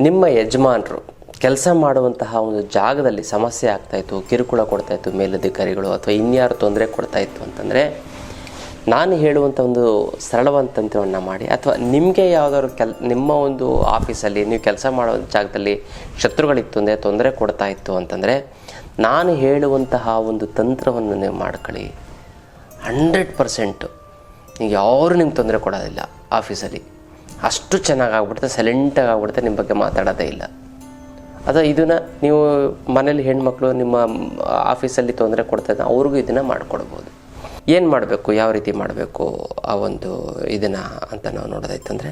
ನಿಮ್ಮ ಯಜಮಾನರು ಕೆಲಸ ಮಾಡುವಂತಹ ಒಂದು ಜಾಗದಲ್ಲಿ ಸಮಸ್ಯೆ ಆಗ್ತಾಯಿತ್ತು ಕಿರುಕುಳ ಕೊಡ್ತಾಯಿತ್ತು ಮೇಲಧಿಕಾರಿಗಳು ಅಥವಾ ಇನ್ಯಾರು ತೊಂದರೆ ಕೊಡ್ತಾಯಿತ್ತು ಅಂತಂದರೆ, ನಾನು ಹೇಳುವಂಥ ಒಂದು ಸರಳವಾದ ತಂತ್ರವನ್ನು ಮಾಡಿ, ಅಥವಾ ನಿಮಗೆ ಯಾವುದಾದ್ರು ಕೆಲ್, ನಿಮ್ಮ ಒಂದು ಆಫೀಸಲ್ಲಿ ನೀವು ಕೆಲಸ ಮಾಡೋ ಜಾಗದಲ್ಲಿ ಶತ್ರುಗಳಿತ್ತು ಅಂದರೆ, ತೊಂದರೆ ಕೊಡ್ತಾ ಇತ್ತು ಅಂತಂದರೆ, ನಾನು ಹೇಳುವಂತಹ ಒಂದು ತಂತ್ರವನ್ನು ನೀವು ಮಾಡ್ಕೊಳ್ಳಿ. ಹಂಡ್ರೆಡ್ ಪರ್ಸೆಂಟು ನೀವು ಯಾರು ನಿಮ್ಗೆ ತೊಂದರೆ ಕೊಡೋದಿಲ್ಲ ಆಫೀಸಲ್ಲಿ. ಅಷ್ಟು ಚೆನ್ನಾಗಿ ಆಗ್ಬಿಡುತ್ತೆ ಸೈಲೆಂಟಾಗಿ ಆಗ್ಬಿಡುತ್ತೆ ನಿಮ್ಮ ಬಗ್ಗೆ ಮಾತಾಡೋದೇ ಇಲ್ಲ. ಅದು ಇದನ್ನು ನೀವು ಮನೇಲಿ ಹೆಣ್ಮಕ್ಳು ನಿಮ್ಮ ಆಫೀಸಲ್ಲಿ ತೊಂದರೆ ಕೊಡ್ತಾ ಅವ್ರಿಗೂ ಇದನ್ನು ಮಾಡಿಕೊಡ್ಬೋದು. ಏನು ಮಾಡಬೇಕು, ಯಾವ ರೀತಿ ಮಾಡಬೇಕು ಆ ಒಂದು ಇದನ್ನು ಅಂತ ನಾವು ನೋಡೋದಾಯ್ತಂದರೆ?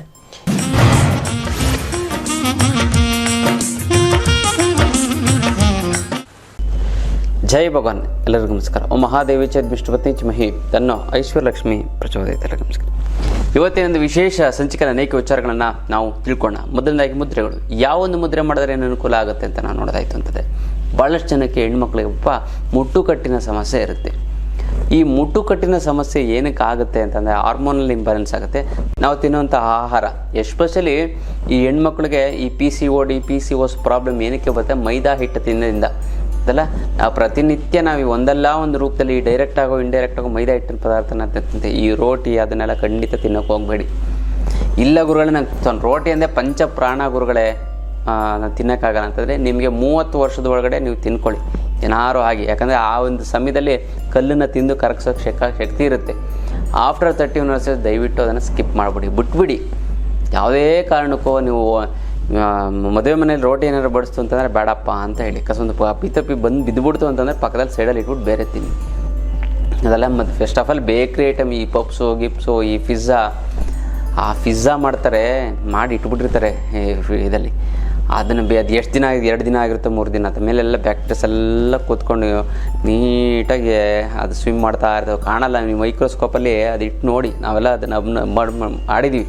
ಜೈ ಭಗವಾನ್, ಎಲ್ಲರಿಗೂ ನಮಸ್ಕಾರ. ಓ ಮಹಾದೇವಿ ಚೇತ್ ವಿಷ್ಣುಪತಿ ಚಿಮಹಿ ತನ್ನೋ ಐಶ್ವರ್ಯಲಕ್ಷ್ಮಿ ಪ್ರಚೋದಯತೆ ನಮಸ್ಕಾರ. ಇವತ್ತಿನ ಒಂದು ವಿಶೇಷ ಸಂಚಿಕೆಯ ಅನೇಕ ವಿಚಾರಗಳನ್ನು ನಾವು ತಿಳ್ಕೊಳ್ಳೋಣ. ಮೊದಲನೇದಾಗಿ ಮುದ್ರೆಗಳು. ಯಾವ ಒಂದು ಮುದ್ರೆ ಮಾಡಿದ್ರೆ ಏನು ಅನುಕೂಲ ಆಗುತ್ತೆ ಅಂತ ನಾನು ನೋಡೋದಾಯ್ತು ಅಂತದೆ ಭಾಳಷ್ಟು ಜನಕ್ಕೆ ಹೆಣ್ಮಕ್ಳಿಗೆ ಒಬ್ಬ ಮುಟ್ಟುಕಟ್ಟಿನ ಸಮಸ್ಯೆ ಇರುತ್ತೆ. ಈ ಮುಟ್ಟುಕಟ್ಟಿನ ಸಮಸ್ಯೆ ಏನಕ್ಕೆ ಆಗುತ್ತೆ ಅಂತಂದರೆ ಹಾರ್ಮೋನಲ್ ಇಂಬ್ಯಾಲೆನ್ಸ್ ಆಗುತ್ತೆ. ನಾವು ತಿನ್ನುವಂಥ ಆಹಾರ ಎಸ್ಪೆಷಲಿ ಈ ಹೆಣ್ಮಕ್ಳಿಗೆ ಈ P C O D P C O S problem ಏನಕ್ಕೆ ಬರುತ್ತೆ? ಮೈದಾ ಹಿಟ್ಟು ತಿನ್ನೋದ್ರಿಂದ. ಅದಲ್ಲ ನಾವು ಪ್ರತಿನಿತ್ಯ ನಾವು ಒಂದಲ್ಲ ಒಂದು ರೂಪದಲ್ಲಿ ಡೈರೆಕ್ಟ್ ಆಗೋ ಇಂಡೈರೆಕ್ಟ್ ಆಗೋ ಮೈದಾ ಹಿಟ್ಟಿನ ಪದಾರ್ಥನ ತಿಂತೀವಿ ಈ ರೋಟಿ ಅದನ್ನೆಲ್ಲ ಖಂಡಿತ ತಿನ್ನೋಕೆ ಹೋಗಬೇಡಿ. ಇಲ್ಲ ಗುರುಗಳೇ ನಂಗೆ ರೋಟಿ ಅಂದರೆ ಪಂಚ ಪ್ರಾಣ ಗುರುಗಳೇ ನಾನು ತಿನ್ನೋಕ್ಕಾಗಲ್ಲ ಅಂತಂದರೆ ನಿಮಗೆ ಮೂವತ್ತು ವರ್ಷದ ಒಳಗಡೆ ನೀವು ತಿನ್ಕೊಳ್ಳಿ. ಏನಾರು ಆಗಿ ಯಾಕಂದರೆ ಆ ಒಂದು ಸಮಯದಲ್ಲಿ ಕಲ್ಲನ್ನು ತಿಂದು ಕರಗಿಸೋಕೆ ಶಕ್, ಶಕ್ತಿ ಇರುತ್ತೆ. ಆಫ್ಟರ್ ತರ್ಟಿ ಒನ್ ಅವರ್ಸಸ್ ದಯವಿಟ್ಟು ಅದನ್ನು ಸ್ಕಿಪ್ ಮಾಡಿಬಿಡಿ. ಬಿಟ್ಬಿಡಿ. ಯಾವುದೇ ಕಾರಣಕ್ಕೂ ನೀವು ಮದುವೆ ಮನೇಲಿ ರೋಟಿ ಏನಾದ್ರು ಬಡಿಸ್ತು ಅಂತಂದರೆ ಬೇಡಪ್ಪ ಅಂತ ಹೇಳಿ. ಕಸೊಂದು ಅಪ್ಪಿ ತಪ್ಪಿ ಬಂದು ಬಿದ್ದುಬಿಡ್ತು ಅಂತಂದರೆ ಪಕ್ಕದಲ್ಲಿ ಸೈಡಲ್ಲಿ ಇಟ್ಬಿಟ್ಟು ಬೇರೆ ತಿನ್ನಿ. ಅದೆಲ್ಲ ಮತ್ತು first of all bakery item ಈ ಪಪ್ಸು ಗಿಪ್ಸು ಈ ಪಿಜ್ಜಾ ಆ ಪಿಜ್ಜಾ ಮಾಡ್ತಾರೆ, ಮಾಡಿ ಇಟ್ಬಿಟ್ಟಿರ್ತಾರೆ ಇದರಲ್ಲಿ. ಅದನ್ನು ಬೇ ಅದು ಎಷ್ಟು ದಿನ ಆಗಿದೆ ಎರಡು ದಿನ ಆಗಿರುತ್ತೆ ಮೂರು ದಿನ ಅದ ಮೇಲೆಲ್ಲ ಬ್ಯಾಕ್ಟೀರಿಯಸ್ ಎಲ್ಲ ಕೂತ್ಕೊಂಡು ನೀಟಾಗಿ ಅದು ಸ್ವಿಮ್ ಮಾಡ್ತಾ ಇರ್ತವೆ. ಕಾಣಲ್ಲ ನೀವು ಮೈಕ್ರೋಸ್ಕೋಪಲ್ಲಿ ಅದು ಇಟ್ಟು ನೋಡಿ. ನಾವೆಲ್ಲ ಅದನ್ನು ಮಾಡಿದ್ವಿ.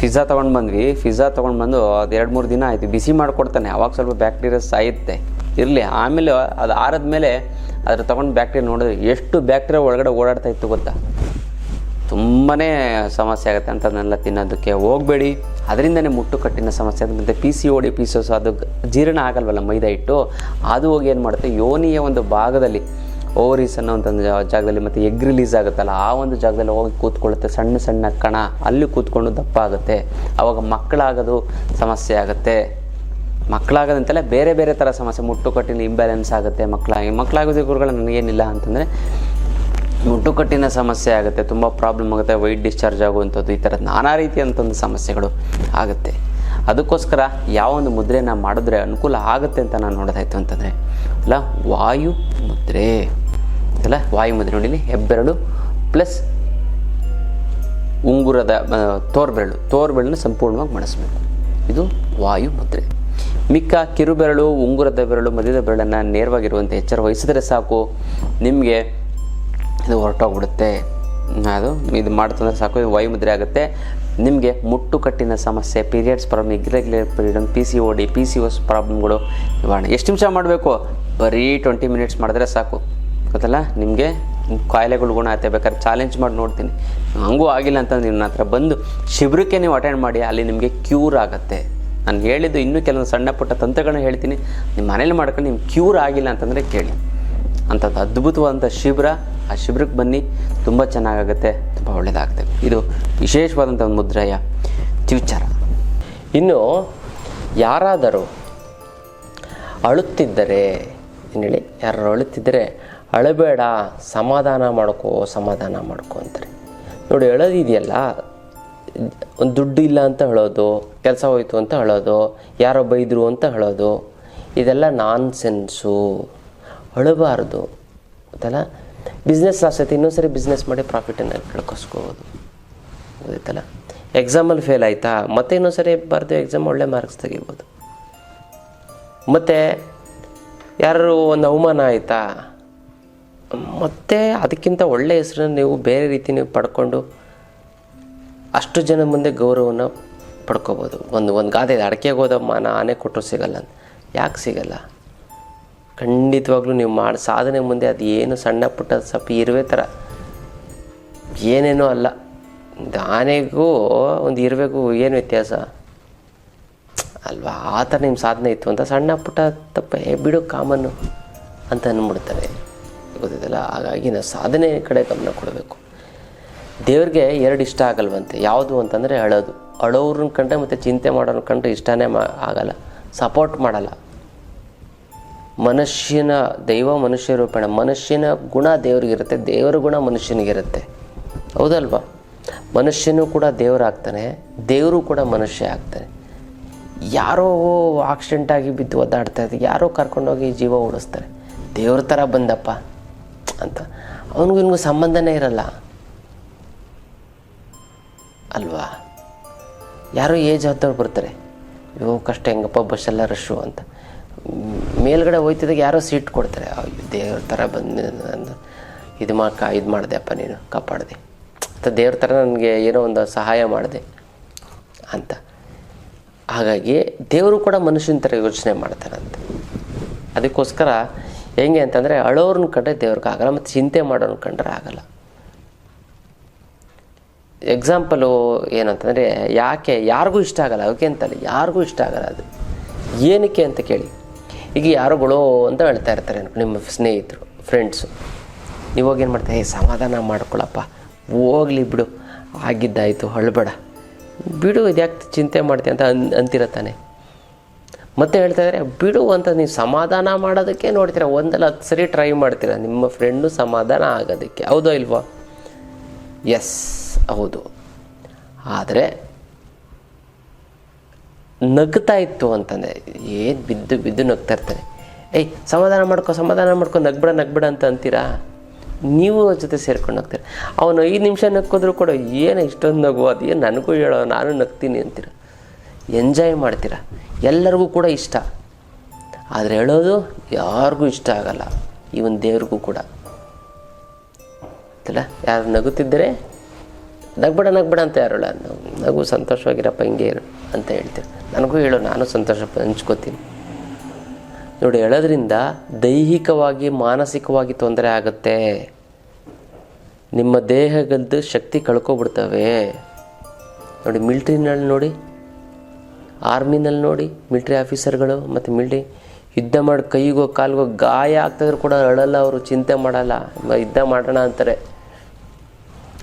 ಪಿಜ್ಜಾ ತೊಗೊಂಡು ಬಂದ್ವಿ. ಪಿಜ್ಜಾ ತೊಗೊಂಡು ಬಂದು ಅದು ಎರಡು ಮೂರು ದಿನ ಆಯಿತು. ಬಿಸಿ ಮಾಡಿಕೊಡ್ತಾನೆ. ಅವಾಗ ಸ್ವಲ್ಪ ಬ್ಯಾಕ್ಟೀರಿಯಾ ಸಾಯುತ್ತೆ. ಇರಲಿ. ಆಮೇಲೆ ಅದು ಆರದ ಮೇಲೆ ಅದ್ರ ತೊಗೊಂಡು ಬ್ಯಾಕ್ಟೀರಿಯಾ ನೋಡಿದ್ರೆ ಎಷ್ಟು ಬ್ಯಾಕ್ಟೀರಿಯಾ ಒಳಗಡೆ ಓಡಾಡ್ತಾ ಇತ್ತು ಗೊತ್ತಾ? ತುಂಬಾ ಸಮಸ್ಯೆ ಆಗುತ್ತೆ ಅಂತ ಅದನ್ನೆಲ್ಲ ತಿನ್ನೋದಕ್ಕೆ. ಹೋಗಬೇಡಿ. ಅದರಿಂದನೇ ಮುಟ್ಟು ಕಟ್ಟಿನ ಸಮಸ್ಯೆ ಮತ್ತು P C O D P C O S ಅದು ಜೀರ್ಣ ಆಗಲ್ವಲ್ಲ ಮೈದಾ ಹಿಟ್ಟು? ಅದು ಹೋಗಿ ಏನು ಮಾಡುತ್ತೆ? ಯೋನಿಯ ಒಂದು ಭಾಗದಲ್ಲಿ ಓವರೀಸ್ ಅನ್ನೋ ಒಂದು ಜಾಗದಲ್ಲಿ ಮತ್ತು ಎಗ್ ರಿಲೀಸ್ ಆಗುತ್ತಲ್ಲ, ಆ ಒಂದು ಜಾಗದಲ್ಲಿ ಹೋಗಿ ಕೂತ್ಕೊಳ್ಳುತ್ತೆ, ಸಣ್ಣ ಸಣ್ಣ ಕಣ, ಅಲ್ಲಿ ಕೂತ್ಕೊಂಡು ದಪ್ಪ ಆಗುತ್ತೆ. ಆವಾಗ ಮಕ್ಕಳಾಗೋದು ಸಮಸ್ಯೆ ಆಗುತ್ತೆ. ಮಕ್ಕಳಾಗೋದಂತೆಲ್ಲ ಬೇರೆ ಬೇರೆ ಥರ ಸಮಸ್ಯೆ, ಮುಟ್ಟುಕಟ್ಟಿನ ಇಂಬ್ಯಾಲೆನ್ಸ್ ಆಗುತ್ತೆ ಮಕ್ಕಳಾಗಿ ಮಕ್ಕಳಾಗೋದು ಗುರುಗಳು ನನಗೇನಿಲ್ಲ ಅಂತಂದರೆ ಮುಟ್ಟುಕಟ್ಟಿನ ಸಮಸ್ಯೆ ಆಗುತ್ತೆ, ತುಂಬ ಪ್ರಾಬ್ಲಮ್ ಆಗುತ್ತೆ ವೈಟ್ ಡಿಸ್ಚಾರ್ಜ್ ಆಗುವಂಥದ್ದು ಈ ಥರ ನಾನಾ ರೀತಿಯಂಥ ಒಂದು ಸಮಸ್ಯೆಗಳು ಆಗುತ್ತೆ. ಅದಕ್ಕೋಸ್ಕರ ಯಾವ ಒಂದು ಮುದ್ರೆನ ಮಾಡಿದ್ರೆ ಅನುಕೂಲ ಆಗುತ್ತೆ ಅಂತ ನಾನು ನೋಡೋದಾಯ್ತು ಅಂತಂದರೆ, ಅಲ್ಲ, ವಾಯು ಮುದ್ರೆ. ಅಲ್ಲ ವಾಯು ಮುದ್ರೆ ನೋಡಿ ಹೆಬ್ಬೆರಳು ಪ್ಲಸ್ ಉಂಗುರದ ತೋರ್ಬೆರಳು. ತೋರ್ಬೆರಳನ್ನ ಸಂಪೂರ್ಣವಾಗಿ ಮಣಿಸ್ಬೇಕು ಇದು ವಾಯು ಮುದ್ರೆ. ಮಿಕ್ಕ ಕಿರುಬೆರಳು, ಉಂಗುರದ ಬೆರಳು, ಮಧ್ಯದ ಬೆರಳನ್ನು ನೇರವಾಗಿರುವಂತೆ ಎಚ್ಚರ ವಹಿಸಿದ್ರೆ ಸಾಕು. ನಿಮಗೆ ಇದು ಹೊರಟೋಗ್ಬಿಡುತ್ತೆ. ಅದು ಇದು ಮಾಡ್ತಂದ್ರೆ ಸಾಕು, ಇದು ವಾಯು ಮುದ್ರೆ ಆಗುತ್ತೆ. ನಿಮಗೆ ಮುಟ್ಟುಕಟ್ಟಿನ ಸಮಸ್ಯೆ periods problem irregular period P C O D P C O S ಪ್ರಾಬ್ಲಮ್ಗಳು ನಿವಾರಣೆ ಎಷ್ಟು ನಿಮಿಷ ಮಾಡಬೇಕು? ಬರೀ ಟ್ವೆಂಟಿ ಮಿನಿಟ್ಸ್ ಮಾಡಿದ್ರೆ ಸಾಕು. ಗೊತ್ತಲ್ಲ? ನಿಮಗೆ ಕಾಯಿಲೆಗಳು ಗುಣ ಆಯ್ತೆ ಬೇಕಾದ್ರೆ ಚಾಲೆಂಜ್ ಮಾಡಿ ನೋಡ್ತೀನಿ. ಹಂಗೂ ಆಗಿಲ್ಲ ಅಂತ ನಿಮ್ಮ ಹತ್ರ ಬಂದು ಶಿಬಿರಕ್ಕೆ ನೀವು ಅಟೆಂಡ್ ಮಾಡಿ, ಅಲ್ಲಿ ನಿಮಗೆ ಕ್ಯೂರ್ ಆಗುತ್ತೆ. ನಾನು ಹೇಳಿದ್ದು ಇನ್ನೂ ಕೆಲವೊಂದು ಸಣ್ಣ ಪುಟ್ಟ ತಂತ್ರಗಳನ್ನ ಹೇಳ್ತೀನಿ. ನಿಮ್ಮ ಮನೇಲಿ ಮಾಡ್ಕೊಂಡು ನಿಮ್ಗೆ ಕ್ಯೂರ್ ಆಗಿಲ್ಲ ಅಂತಂದರೆ ಕೇಳಿ. ಅಂಥದ್ದು ಅದ್ಭುತವಾದಂಥ ಶಿಬಿರ. ಆ ಶಿಬಿರಕ್ಕೆ ಬನ್ನಿ. ತುಂಬ ಚೆನ್ನಾಗಾಗುತ್ತೆ. ತುಂಬ ಒಳ್ಳೆಯದಾಗುತ್ತೆ ಇದು ವಿಶೇಷವಾದಂಥ ಒಂದು ಮುದ್ರೆಯ ಚಿವಿಚಾರ ಇನ್ನು ಯಾರಾದರೂ ಅಳುತ್ತಿದ್ದರೆ, ಏನು ಹೇಳಿ? ಯಾರು ಅಳುತ್ತಿದ್ದರೆ ಅಳಬೇಡ, ಸಮಾಧಾನ ಮಾಡ್ಕೋ ಸಮಾಧಾನ ಮಾಡ್ಕೋ ಅಂತಾರೆ. ನೋಡಿ ಅಳೋದಿದೆಯಲ್ಲ ಒಂದು ದುಡ್ಡು ಇಲ್ಲ ಅಂತ ಹೇಳೋದು, ಕೆಲಸ ಹೋಯ್ತು ಅಂತ ಹೇಳೋದು ಯಾರೋ ಬೈದರು ಅಂತ ಹೇಳೋದು, ಇದೆಲ್ಲ ನಾನ್ ಸೆನ್ಸು ಅಳಬಾರ್ದು. ಗೊತ್ತಲ್ಲ? ಬಿಸ್ನೆಸ್ ಲಾಸ್ ಆಯ್ತು, ಇನ್ನೊಂದು ಸರಿ ಬಿಸ್ನೆಸ್ ಮಾಡಿ ಪ್ರಾಫಿಟನ್ನು ಕಳ್ಕೊಸ್ಕೋಬೋದು. ಗೊತ್ತಲ್ಲ ಎಕ್ಸಾಮಲ್ಲಿ ಫೇಲ್ ಆಯಿತಾ? ಮತ್ತೆ ಇನ್ನೊಂದು ಸರಿ ಬರೆದು ಎಕ್ಸಾಮ್ ಒಳ್ಳೆ ಮಾರ್ಕ್ಸ್ ತೆಗಿಬೋದು. ಮತ್ತು ಯಾರು ಒಂದು ಅವಮಾನ ಆಯಿತಾ? ಮತ್ತೆ ಅದಕ್ಕಿಂತ ಒಳ್ಳೆಯ ಹೆಸರನ್ನು ನೀವು ಬೇರೆ ರೀತಿ ನೀವು ಪಡ್ಕೊಂಡು ಅಷ್ಟು ಜನ ಮುಂದೆ ಗೌರವನ ಪಡ್ಕೋಬೋದು. ಒಂದು ಒಂದು ಗಾದೆ ಅಡಕೆಗೆ ಹೋದ ಮಾನ ಆನೆ ಕೊಟ್ಟರು ಸಿಗಲ್ಲ ಯಾಕೆ ಸಿಗಲ್ಲ? ಖಂಡಿತವಾಗ್ಲೂ ನೀವು ಮಾಡಿ, ಸಾಧನೆ ಮುಂದೆ ಅದು ಏನು ಸಣ್ಣ ಪುಟ್ಟ ಸ್ವಲ್ಪ ಇರುವೆ ಥರ ಏನೇನೋ ಅಲ್ಲ. ಆನೆಗೂ, ಒಂದು ಇರುವೆಗೂ ಏನು ವ್ಯತ್ಯಾಸ? ಅಲ್ವಾ? ಆ ಥರ ನಿಮ್ಮ ಸಾಧನೆ ಇತ್ತು ಅಂತ ಸಣ್ಣ ಪುಟ್ಟ ತಪ್ಪೇ. ಬಿಡು, ಕಾಮನ್ನು ಅಂತ ಅಂದ್ಬಿಡ್ತಾರೆ ಗೊತ್ತಿದ್ದಲ್ಲ. ಹಾಗಾಗಿ ನಾವು ಸಾಧನೆ ಕಡೆ ಗಮನ ಕೊಡಬೇಕು. ದೇವ್ರಿಗೆ ಎರಡು ಇಷ್ಟ ಆಗಲ್ವಂತೆ. ಯಾವುದು ಅಂತಂದರೆ ಅಳೋದು. ಅಳೋರನ್ನ ಕಂಡ್ರೆ ಮತ್ತು ಚಿಂತೆ ಮಾಡೋರನ್ನ ಕಂಡ್ರೆ ಇಷ್ಟನೇ ಮಾ ಆಗಲ್ಲ. ಸಪೋರ್ಟ್ ಮಾಡಲ್ಲ. ಮನುಷ್ಯನ ದೈವ ಮನುಷ್ಯ ರೂಪೇಣ. ಮನುಷ್ಯನ ಗುಣ ದೇವರಿಗಿರುತ್ತೆ. ದೇವರ ಗುಣ ಮನುಷ್ಯನಿಗಿರುತ್ತೆ. ಹೌದಲ್ವಾ? ಮನುಷ್ಯನೂ ಕೂಡ ದೇವರಾಗ್ತಾನೆ. ದೇವರು ಕೂಡ ಮನುಷ್ಯ ಆಗ್ತಾನೆ. ಯಾರೋ ಆಕ್ಸಿಡೆಂಟಾಗಿ ಬಿದ್ದು ಒದ್ದಾಡ್ತಾ ಇದ್ದ. ಯಾರೋ ಕರ್ಕೊಂಡೋಗಿ ಜೀವ ಉಳಿಸ್ತಾರೆ. ದೇವ್ರ ಥರ ಬಂದಪ್ಪ. ಅಂತ. ಅವನಿಗೂ ಇವನಿಗೂ ಸಂಬಂಧನೇ ಇರಲ್ಲ. ಅಲ್ವಾ? ಯಾರೋ ಏಜ್ ಹತ್ತವ್ರು ಬರ್ತಾರೆ. ಅಯ್ಯೋ, ಕಷ್ಟ, ಹೆಂಗಪ್ಪ ಬಸ್ಸೆಲ್ಲ ರಶ್ಶು ಅಂತ. ಮೇಲ್ಗಡೆ ಹೋಯ್ತಿದಾಗ ಯಾರೋ ಸೀಟ್ ಕೊಡ್ತಾರೆ. ದೇವ್ರ ಥರ ಬಂದು ಇದು ಮಾ ಇದು ಮಾಡಿದೆಪ್ಪ ನೀನು, ಕಾಪಾಡಿದೆ. ಅಂತ ದೇವ್ರ ಥರ ನನಗೆ ಏನೋ ಒಂದು ಸಹಾಯ ಮಾಡಿದೆ ಅಂತ. ಹಾಗಾಗಿ ದೇವರು ಕೂಡ ಮನುಷ್ಯನ ಥರ ಯೋಚನೆ ಮಾಡ್ತಾರಂತೆ ಅದಕ್ಕೋಸ್ಕರ ಹೆಂಗೆ ಅಂತಂದರೆ ಅಳೋರ್ನ ಕಂಡ್ರೆ ದೇವ್ರಿಗೆ ಆಗಲ್ಲ, ಮತ್ತು ಚಿಂತೆ ಮಾಡೋರ್ನ ಕಂಡ್ರೆ ಆಗಲ್ಲ. ಎಕ್ಸಾಂಪಲು ಏನಂತಂದರೆ, ಯಾಕೆ, ಯಾರಿಗೂ ಇಷ್ಟ ಆಗಲ್ಲ, ಅದಕ್ಕೆ ಅಂತಲ್ಲ, ಯಾರಿಗೂ ಇಷ್ಟ ಆಗಲ್ಲ ಅದು. ಏನಕ್ಕೆ ಅಂತ ಕೇಳಿ. ಈಗ ಯಾರುಗಳು ಅಂತ ಹೇಳ್ತಾ ಇರ್ತಾರೆ ನಿಮ್ಮ ಸ್ನೇಹಿತರು ಫ್ರೆಂಡ್ಸು ಏನು ಮಾಡ್ತಾರೆ, ಏ, ಸಮಾಧಾನ ಮಾಡ್ಕೊಳಪ್ಪ, ಹೋಗ್ಲಿ ಬಿಡು, ಆಗಿದ್ದಾಯಿತು ಹಳ್ಬೇಡ ಬಿಡು, ಇದ್ಯಾಕೆ ಚಿಂತೆ ಮಾಡ್ತೀಯ ಅಂತ ಅನ್ ಅಂತಿರತ್ತಾನೆ ತಾನೆ? ಮತ್ತೆ ಹೇಳ್ತಾ ಇದ್ದಾರೆ ಬಿಡು ಅಂತ ನೀವು ಸಮಾಧಾನ ಮಾಡೋದಕ್ಕೆ ನೋಡ್ತೀರಾ? ಒಂದಲ್ಲ ಹತ್ತು ಸರಿ ಟ್ರೈ ಮಾಡ್ತೀರಾ? ನಿಮ್ಮ ಫ್ರೆಂಡು ಸಮಾಧಾನ ಆಗೋದಕ್ಕೆ. ಹೌದೋ ಇಲ್ವಾ? ಎಸ್ ಹೌದು. ಆದರೆ, ನಗ್ತಾ ಇತ್ತು ಅಂತಂದರೆ, ಏನು ಬಿದ್ದು ಬಿದ್ದು ನಗ್ತಾ ಇರ್ತಾರೆ? ಏಯ್, ಸಮಾಧಾನ ಮಾಡ್ಕೊ ಸಮಾಧಾನ ಮಾಡ್ಕೊ, ನಗ್ಬಿಡ ನಗ್ಬಿಡ ಅಂತ ಅಂತೀರಾ? ನೀವು ಅವ್ರ ಜೊತೆ ಸೇರ್ಕೊಂಡು ಹೋಗ್ತೀರಾ ಅವನು ಐದು ನಿಮಿಷ ನಕ್ಕೋದ್ರು ಕೂಡ, ಏನು ಇಷ್ಟೊಂದು ನಗು ಅದು ಏನು ನನಗೂ ಹೇಳೋ, ನಾನು ನಗ್ತೀನಿ ಅಂತೀರ? ಎಂಜಾಯ್ ಮಾಡ್ತೀರ. ಎಲ್ಲರಿಗೂ ಕೂಡ ಇಷ್ಟ. ಆದರೆ ಹೇಳೋದು ಯಾರಿಗೂ ಇಷ್ಟ ಆಗಲ್ಲ. ಇವನ್ ದೇವ್ರಿಗೂ ಕೂಡ. ಗೊತ್ತಿಲ್ಲ ಯಾರು ನಗುತ್ತಿದ್ದರೆ, ನಗ್ಬೇಡ ನಗ್ಬೇಡ ಅಂತ ಯಾರು ಹೇಳ ನಗು ಸಂತೋಷವಾಗಿರಪ್ಪ, ಹಿಂಗೆ ಇರು ಅಂತ ಹೇಳ್ತೀವಿ. ನನಗೂ ಹೇಳು, ನಾನು ಸಂತೋಷ ಹಂಚ್ಕೋತೀನಿ. ನೋಡಿ, ಹೇಳೋದ್ರಿಂದ ದೈಹಿಕವಾಗಿ, ಮಾನಸಿಕವಾಗಿ ತೊಂದರೆ ಆಗುತ್ತೆ. ನಿಮ್ಮ ದೇಹಗದ್ದು ಶಕ್ತಿ ಕಳ್ಕೊಬಿಡ್ತವೆ. ನೋಡಿ, ಮಿಲ್ಟ್ರಿನಲ್ಲಿ ನೋಡಿ. ಆರ್ಮಿನಲ್ಲಿ ನೋಡಿ ಮಿಲ್ಟ್ರಿ ಆಫೀಸರ್ಗಳು ಮತ್ತು ಮಿಲ್ಟ್ರಿ ಯುದ್ಧ ಮಾಡಿ ಕೈಗೋ, ಕಾಲಿಗೋ ಗಾಯ ಆಗ್ತಾಯಿದ್ರು ಕೂಡ ಅಳಲ್ಲ ಅವರು, ಚಿಂತೆ ಮಾಡಲ್ಲ. ಯುದ್ಧ ಮಾಡೋಣ ಅಂತಾರೆ.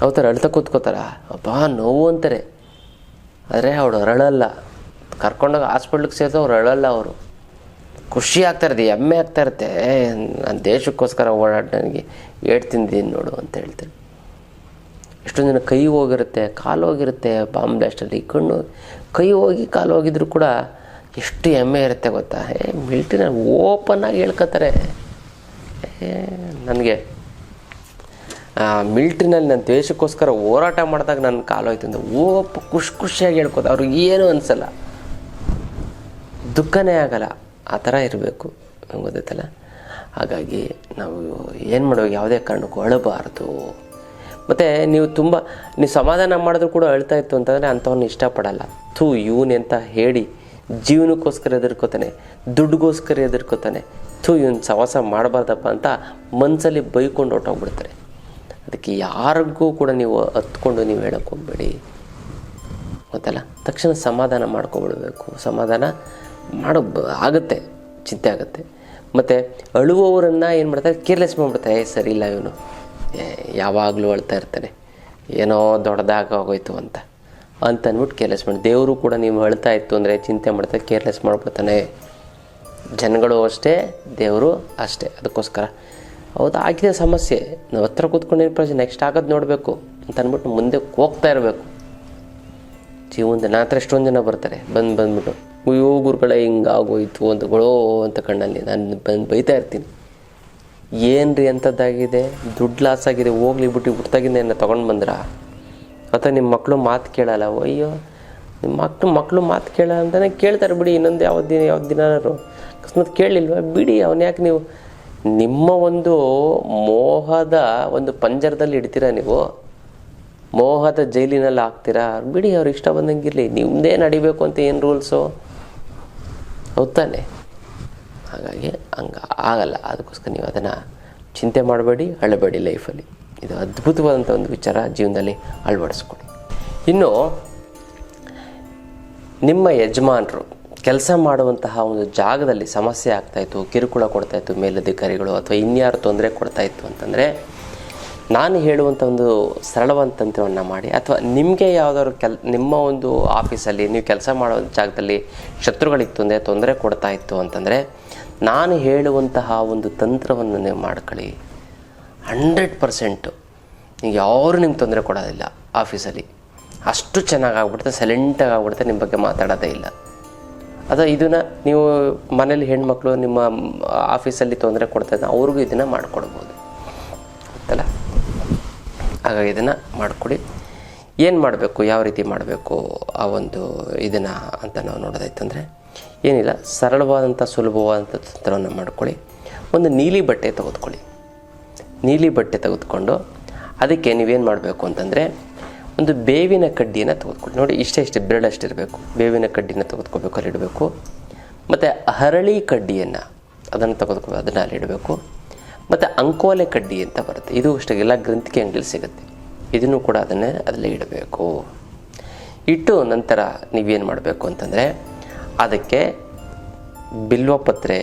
ಅವತ್ತಾರೆ ಅಳ್ತಾ ಕೂತ್ಕೋತಾರ. ಅಬ್ಬಾ, ನೋವು ಅಂತಾರೆ. ಆದರೆ ಅವಳು ಅರಳಲ್ಲ. ಕರ್ಕೊಂಡೋಗಿ ಹಾಸ್ಪಿಟ್ಲಿಗೆ ಸೇರಿದ ಅವ್ರು ಅಳಲ್ಲ ಅವರು. ಖುಷಿ ಆಗ್ತಾ ಇರುತ್ತೆ, ಹೆಮ್ಮೆ ಆಗ್ತಾ ಇರುತ್ತೆ. ನಾನು ದೇಶಕ್ಕೋಸ್ಕರ ಓಡಾಡಿ ನನಗೆ ಏಟ್ ತಿಂದಿದ್ದೀನಿ ನೋಡು ಅಂತ ಹೇಳ್ತಾರೆ. ಎಷ್ಟೊಂದು ಜನ ಕೈ ಹೋಗಿರುತ್ತೆ, ಕಾಲು ಹೋಗಿರುತ್ತೆ ಬಾಂಬ್ ಬ್ಲಾಸ್ಟಲ್ಲಿ ಕಣ್ಣು ಕೈ ಹೋಗಿ ಕಾಲು ಹೋಗಿದ್ರು ಕೂಡ ಎಷ್ಟು ಹೆಮ್ಮೆ ಇರುತ್ತೆ ಗೊತ್ತಾ? ಏ ಮಿಲ್ಟ್ರಿನ ಆಗಿ ಹೇಳ್ಕೊತಾರೆ. ನನಗೆ. ಮಿಲ್ಟ್ರಿನಲ್ಲಿ ನನ್ನ ದೇಶಕ್ಕೋಸ್ಕರ ಹೋರಾಟ ಮಾಡಿದಾಗ ನನ್ನ ಕಾಲು ಹೋಯ್ತು ಅಂತ ಓಪ್ ಖುಷಿ ಖುಷಿಯಾಗಿ ಹೇಳ್ಕೋತ, ಅವ್ರಿಗೆ ಏನೂ ಅನಿಸಲ್ಲ. ದುಃಖನೇ ಆಗಲ್ಲ, ಆ ಥರ ಇರಬೇಕು. ಗೊತ್ತೈತಲ್ಲ ಹಾಗಾಗಿ ನಾವು ಏನು ಮಾಡೋ ಯಾವುದೇ ಕಾರಣಕ್ಕೂ ಅಳಬಾರ್ದು. ಮತ್ತು ನೀವು ತುಂಬ, ನೀವು ಸಮಾಧಾನ ಮಾಡಿದ್ರು ಕೂಡ ಅಳ್ತಾ ಇತ್ತು ಅಂತಂದರೆ ಅಂಥವ್ನ ಇಷ್ಟಪಡಲ್ಲ. ಥೂ, ಇವನು ಅಂತ ಹೇಳಿ, ಜೀವನಕ್ಕೋಸ್ಕರ ಎದುರ್ಕೋತಾನೆ ದುಡ್ಡುಗೋಸ್ಕರ ಎದುರ್ಕೋತಾನೆ ಥೂ, ಇವನು ಸವಾಸ ಮಾಡಬಾರ್ದಪ್ಪ ಅಂತ ಮನಸ್ಸಲ್ಲಿ ಬೈಕೊಂಡು ಹೊಟ್ಟೋಗ್ಬಿಡ್ತಾರೆ ಅದಕ್ಕೆ ಯಾರಿಗೂ ಕೂಡ ನೀವು ಹತ್ಕೊಂಡು ನೀವು ಹೇಳಕ್ಕೆ ಗೊತ್ತಲ್ಲ ತಕ್ಷಣ ಸಮಾಧಾನ ಮಾಡ್ಕೊಬಿಡ್ಬೇಕು. ಸಮಾಧಾನ ಮಾಡೋ ಆಗುತ್ತೆ, ಚಿಂತೆ ಆಗುತ್ತೆ. ಮತ್ತು ಅಳುವವರನ್ನು ಏನು ಮಾಡ್ತಾರೆ ಕೇರ್ಲೆಸ್ ಮಾಡಿಬಿಡ್ತಾರೆ, ಏ, ಸರಿ ಇಲ್ಲ ಇವನು. ಯಾವಾಗಲೂ ಅಳ್ತಾ ಇರ್ತಾನೆ ಏನೋ ದೊಡ್ಡದಾಗ ಆಗೋಯ್ತು ಅಂತ. ಅಂತ ಅಂದ್ಬಿಟ್ಟು ಕೇರ್ಲೆಸ್ ಮಾಡಿ, ದೇವರು ಕೂಡ ನೀವು ಅಳ್ತಾ ಇತ್ತು ಅಂದರೆ ಚಿಂತೆ ಮಾಡ್ತಾ ಕೇರ್ಲೆಸ್ ಮಾಡ್ಬಿಡ್ತಾನೆ. ಜನಗಳು ಅಷ್ಟೇ, ದೇವರು ಅಷ್ಟೇ, ಅದಕ್ಕೋಸ್ಕರ. ಹೌದು, ಆಗಿದೆ ಸಮಸ್ಯೆ. ನಾವು ಹತ್ರ ಕೂತ್ಕೊಂಡಿರೋ ಪ್ರಶ್ನೆ ನೆಕ್ಸ್ಟ್ ಆಗೋದು ನೋಡಬೇಕು ಅಂತ ಅಂದ್ಬಿಟ್ಟು ಮುಂದೆ ಹೋಗ್ತಾ ಇರಬೇಕು. ಜೀವನದ ನಾತ್ರ ಎಷ್ಟೊಂದು ಜನ ಬರ್ತಾರೆ, ಬಂದು ಬಂದ್ಬಿಟ್ಟು, ಅಯ್ಯೋ ಗುರುಗಳೇ, ಹಿಂಗಾಗೋಯ್ತು ಅಂತ, ಗೊಳೋ ಅಂತ ಕಣ್ಣಲ್ಲಿ ನಾನು ಬಂದು ಬೈತಾ ಇರ್ತೀನಿ. ಏನು ರೀ ಅಂಥದ್ದಾಗಿದೆ ದುಡ್ಡು ಲಾಸ್ ಆಗಿದೆ, ಹೋಗ್ಲಿ ಬಿಟ್ಟು ಹುಟ್ಟಾಗಿಂದ ಏನೋ ತೊಗೊಂಡು ಬಂದ್ರ? ಅಥವಾ ನಿಮ್ಮ ಮಕ್ಕಳು ಮಾತು ಕೇಳಲ್ಲ? ಅಯ್ಯೋ ನಿಮ್ಮ ಮಕ್ಕಳು ಮಕ್ಕಳು ಮಾತು ಕೇಳಲ್ಲ ಅಂತಲೇ ಕೇಳ್ತಾರೆ ಬಿಡಿ, ಇನ್ನೊಂದು ಯಾವ ದಿನ ಯಾವ ದಿನಾರು. ಅಕಸ್ಮಾತ್ ಕೇಳಲಿಲ್ವ ಬಿಡಿ, ಅವನು ಯಾಕೆ ನೀವು ನಿಮ್ಮ ಒಂದು ಮೋಹದ ಒಂದು ಪಂಜರದಲ್ಲಿ ಇಡ್ತೀರಾ ನೀವು? ಮೋಹದ ಜೈಲಿನಲ್ಲಿ ಹಾಕ್ತೀರಾ? ಬಿಡಿ ಅವ್ರಿಗೆ ಇಷ್ಟ ಬಂದಂಗಿರಲಿ ನಿಮ್ಮದೇ ನಡಿಬೇಕು ಅಂತ ಏನು ರೂಲ್ಸು ಹೌದಾನೆ ಹಾಗಾಗಿ ಹಂಗೆ ಆಗಲ್ಲ. ಅದಕ್ಕೋಸ್ಕರ ನೀವು ಅದನ್ನು ಚಿಂತೆ ಮಾಡಬೇಡಿ, ಅಳಬೇಡಿ ಲೈಫಲ್ಲಿ. ಇದು ಅದ್ಭುತವಾದಂಥ ಒಂದು ವಿಚಾರ ಜೀವನದಲ್ಲಿ ಅಳವಡಿಸ್ಕೊಡಿ ಇನ್ನು, ನಿಮ್ಮ ಯಜಮಾನರು ಕೆಲಸ ಮಾಡುವಂತಹ ಒಂದು ಜಾಗದಲ್ಲಿ ಸಮಸ್ಯೆ ಆಗ್ತಾಯಿತ್ತು ಕಿರುಕುಳ ಕೊಡ್ತಾಯಿತ್ತು ಮೇಲಧಿಕಾರಿಗಳು ಅಥವಾ ಇನ್ಯಾರು ತೊಂದರೆ ಕೊಡ್ತಾಯಿತ್ತು ಅಂತಂದರೆ ನಾನು ಹೇಳುವಂಥ ಒಂದು ಸರಳವಾದ ತಂತ್ರವನ್ನು ಮಾಡಿ, ಅಥವಾ ನಿಮಗೆ ಯಾವುದಾದ್ರು ಕೆಲ್, ನಿಮ್ಮ ಒಂದು ಆಫೀಸಲ್ಲಿ ನೀವು ಕೆಲಸ ಮಾಡೋ ಜಾಗದಲ್ಲಿ ಶತ್ರುಗಳಿಗೆ ತೊಂದರೆ ತೊಂದರೆ ಕೊಡ್ತಾ ಇತ್ತು ಅಂತಂದರೆ, ನಾನು ಹೇಳುವಂತಹ ಒಂದು ತಂತ್ರವನ್ನು ನೀವು ಮಾಡ್ಕೊಳ್ಳಿ. ಹಂಡ್ರೆಡ್ ಪರ್ಸೆಂಟು ನೀವು ಯಾರು ನಿಮ್ಗೆ ತೊಂದರೆ ಕೊಡೋದಿಲ್ಲ ಆಫೀಸಲ್ಲಿ. ಅಷ್ಟು ಚೆನ್ನಾಗಿ ಆಗ್ಬಿಡುತ್ತೆ ಸೈಲೆಂಟಾಗಿ ಆಗ್ಬಿಡುತ್ತೆ ನಿಮ್ಮ ಬಗ್ಗೆ ಮಾತಾಡೋದೇ ಇಲ್ಲ. ಅದು ಇದನ್ನು ನೀವು ಮನೇಲಿ ಹೆಣ್ಮಕ್ಳು ನಿಮ್ಮ ಆಫೀಸಲ್ಲಿ ತೊಂದರೆ ಕೊಡ್ತಾ ಇದ್ದ ಅವ್ರಿಗೂ ಇದನ್ನು ಮಾಡಿಕೊಡ್ಬೋದು. ಗೊತ್ತಲ್ಲ? ಹಾಗಾಗಿ ಇದನ್ನು ಮಾಡಿಕೊಡಿ. ಏನು ಮಾಡಬೇಕು, ಯಾವ ರೀತಿ ಮಾಡಬೇಕು ಆ ಒಂದು ಇದನ್ನು ಅಂತ ನಾವು ನೋಡೋದಾಯ್ತಂದರೆ, ಏನಿಲ್ಲ ಸರಳವಾದಂಥ ಸುಲಭವಾದಂಥ ತಂತ್ರವನ್ನು ಮಾಡ್ಕೊಳ್ಳಿ ಒಂದು ನೀಲಿ ಬಟ್ಟೆ ತೆಗೆದುಕೊಳ್ಳಿ. ನೀಲಿ ಬಟ್ಟೆ ತೆಗೆದುಕೊಂಡು ಅದಕ್ಕೆ ನೀವೇನು ಮಾಡಬೇಕು ಅಂತಂದರೆ, ಒಂದು ಬೇವಿನ ಕಡ್ಡಿಯನ್ನು ತೆಗೆದುಕೊಳ್ಳಿ. ನೋಡಿ, ಇಷ್ಟೇ ಇಷ್ಟೇ ಬೆರಳಷ್ಟಿರಬೇಕು ಬೇವಿನ ಕಡ್ಡಿನ ತೆಗೆದುಕೋಬೇಕು ಅಲ್ಲಿ ಇಡಬೇಕು ಮತ್ತು ಹರಳಿ ಕಡ್ಡಿಯನ್ನು ಅದನ್ನು ತೆಗೆದುಕೊ, ಅದನ್ನು ಅಲ್ಲಿ ಇಡಬೇಕು ಮತ್ತು ಅಂಕೋಲೆ ಕಡ್ಡಿ ಅಂತ ಬರುತ್ತೆ. ಇದು ಅಷ್ಟೇ, ಎಲ್ಲ ಗ್ರಂಥಿಕೆ ಅಂಗಡಿಲಿ ಸಿಗುತ್ತೆ. ಇದನ್ನು ಕೂಡ ಅದನ್ನೇ ಅದರಲ್ಲಿ ಇಡಬೇಕು. ಇಟ್ಟು ನಂತರ ನೀವೇನು ಮಾಡಬೇಕು ಅಂತಂದರೆ, ಅದಕ್ಕೆ ಬಿಲ್ವಪತ್ರೆ